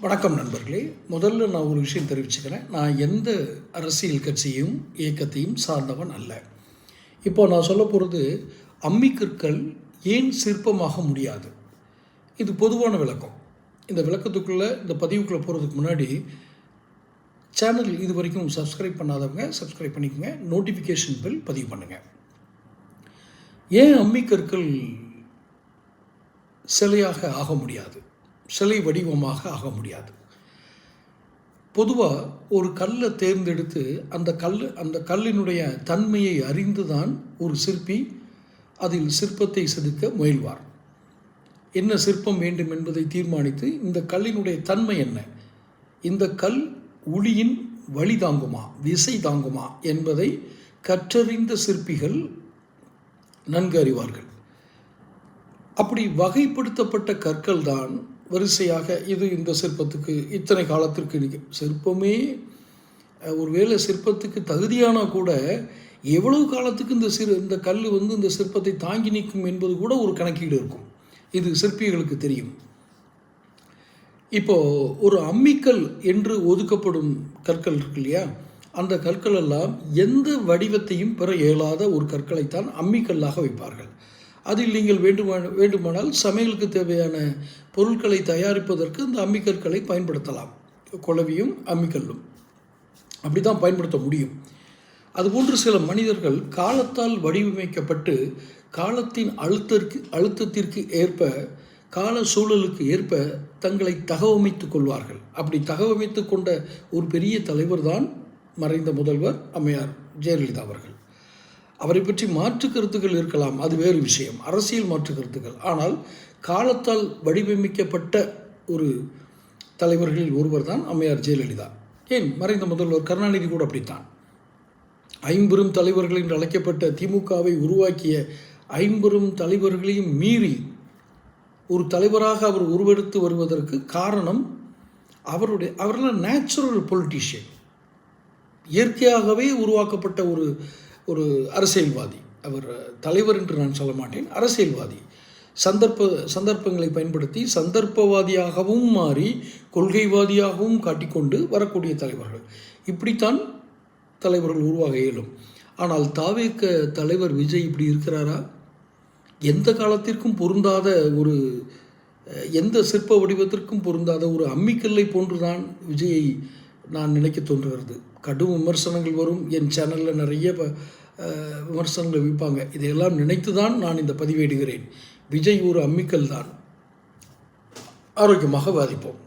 வணக்கம் நண்பர்களே. முதல்ல நான் ஒரு விஷயம் தெரிவிச்சுக்கிறேன். நான் எந்த அரசியல் கட்சியும் இயக்கத்தையும் சார்ந்தவன் அல்ல. இப்போ நான் சொல்ல போகிறது அம்மிக்கற்கள் ஏன் சிற்பமாக முடியாது? இது பொதுவான விளக்கம். இந்த விளக்கத்துக்குள்ளே இந்த பதிவுக்குள்ளே போகிறதுக்கு முன்னாடி சேனல் இது வரைக்கும் சப்ஸ்கிரைப் பண்ணாதவங்க சப்ஸ்கிரைப் பண்ணிக்கோங்க. நோட்டிஃபிகேஷன் பில் பதிவு பண்ணுங்கள் ஏன் அம்மிக்கற்கள் சிலையாக ஆக முடியாது? சிலை வடிவமாக ஆக முடியாது. பொதுவாக ஒரு கல்லை தேர்ந்தெடுத்து அந்த கல் அந்த கல்லினுடைய தன்மையை அறிந்து தான் ஒரு சிற்பி அதில் சிற்பத்தை செதுக்க முயல்வார். என்ன சிற்பம் வேண்டும் என்பதை தீர்மானித்து இந்த கல்லினுடைய தன்மை என்ன? இந்த கல் ஒளியின் வழி தாங்குமா விசை தாங்குமா என்பதை கற்றறிந்த சிற்பிகள் நன்கு அறிவார்கள். அப்படி வகைப்படுத்தப்பட்ட கற்கள் தான் வரிசையாக இது இந்த சிற்பத்துக்கு இத்தனை காலத்திற்கு இருக்கு. சிற்பமே ஒருவேளை சிற்பத்துக்கு தகுதியானா கூட எவ்வளவு காலத்துக்கு இந்த சிறு இந்த கல் வந்து இந்த சிற்பத்தை தாங்கி நிற்கும் என்பது கூட ஒரு கணக்கீடு இருக்கும். இது சிற்பிகளுக்கு தெரியும். இப்போ ஒரு அம்மிக்கல் என்று ஒதுக்கப்படும் கற்கள் இருக்கு இல்லையா? அந்த கற்கள் எல்லாம் எந்த வடிவத்தையும் பெற இயலாத ஒரு கற்களைத்தான் அம்மிக்கல்லாக வைப்பார்கள். அதில் நீங்கள் வேண்டுமா வேண்டுமானால் சமையலுக்கு தேவையான பொருட்களை தயாரிப்பதற்கு இந்த அம்மிக்கற்களை பயன்படுத்தலாம். குளவியும் அம்மிக்கல்லும். அப்படி தான் பயன்படுத்த முடியும். அதுபோன்று சில மனிதர்கள் காலத்தால் வடிவமைக்கப்பட்டு காலத்தின் அழுத்தற்கு அழுத்தத்திற்கு ஏற்ப கால சூழலுக்கு ஏற்ப தங்களை தகவமைத்து கொள்வார்கள். அப்படி தகவமைத்து கொண்ட ஒரு பெரிய தலைவர் தான் மறைந்த முதல்வர் அம்மையார் ஜெயலலிதா அவர்கள். அவரை பற்றி மாற்று கருத்துக்கள் இருக்கலாம். அது வேறு விஷயம். அரசியல் மாற்று கருத்துக்கள். ஆனால் காலத்தால் வடிவமைக்கப்பட்ட ஒரு தலைவர்களில் ஒருவர் தான் அம்மையார் ஜெயலலிதா. ஏன்? மறைந்த முதல்வர் கருணாநிதி கூட அப்படித்தான். ஐம்பெரும் தலைவர்கள் என்று அழைக்கப்பட்ட திமுகவை உருவாக்கிய ஐம்பெரும் தலைவர்களையும் மீறி ஒரு தலைவராக அவர் உருவெடுத்து வருவதற்கு காரணம் அவருடைய அவரெல்லாம் நேச்சுரல் பொலிட்டிஷியன் இயற்கையாகவே உருவாக்கப்பட்ட ஒரு ஒரு அரசியல்வாதி. அவர் தலைவர் என்று நான் சொல்ல மாட்டேன். அரசியல்வாதி. சந்தர்ப்ப சந்தர்ப்பங்களை பயன்படுத்தி சந்தர்ப்பவாதியாகவும் மாறி கொள்கைவாதியாகவும் காட்டிக்கொண்டு வரக்கூடிய தலைவர்கள். இப்படித்தான் தலைவர்கள் உருவாக இயலும். ஆனால் தாவேக்க தலைவர் விஜய் இப்படி இருக்கிறாரா? எந்த காலத்திற்கும் பொருந்தாத ஒரு எந்த சிற்ப வடிவத்திற்கும் பொருந்தாத ஒரு அம்மிக்கல்லை போன்றுதான் விஜயை நான் நினைக்க தோன்றுகிறது. கடும் விமர்சனங்கள் வரும். என் சேனலில் நிறைய விமர்சனங்கள் விற்பாங்க. இதையெல்லாம் நினைத்து தான் நான் இந்த பதிவேடுகிறேன். விஜய் ஒரு அம்மிக்கல் தான். ஆரோக்கியமாக வாதிப்போம்.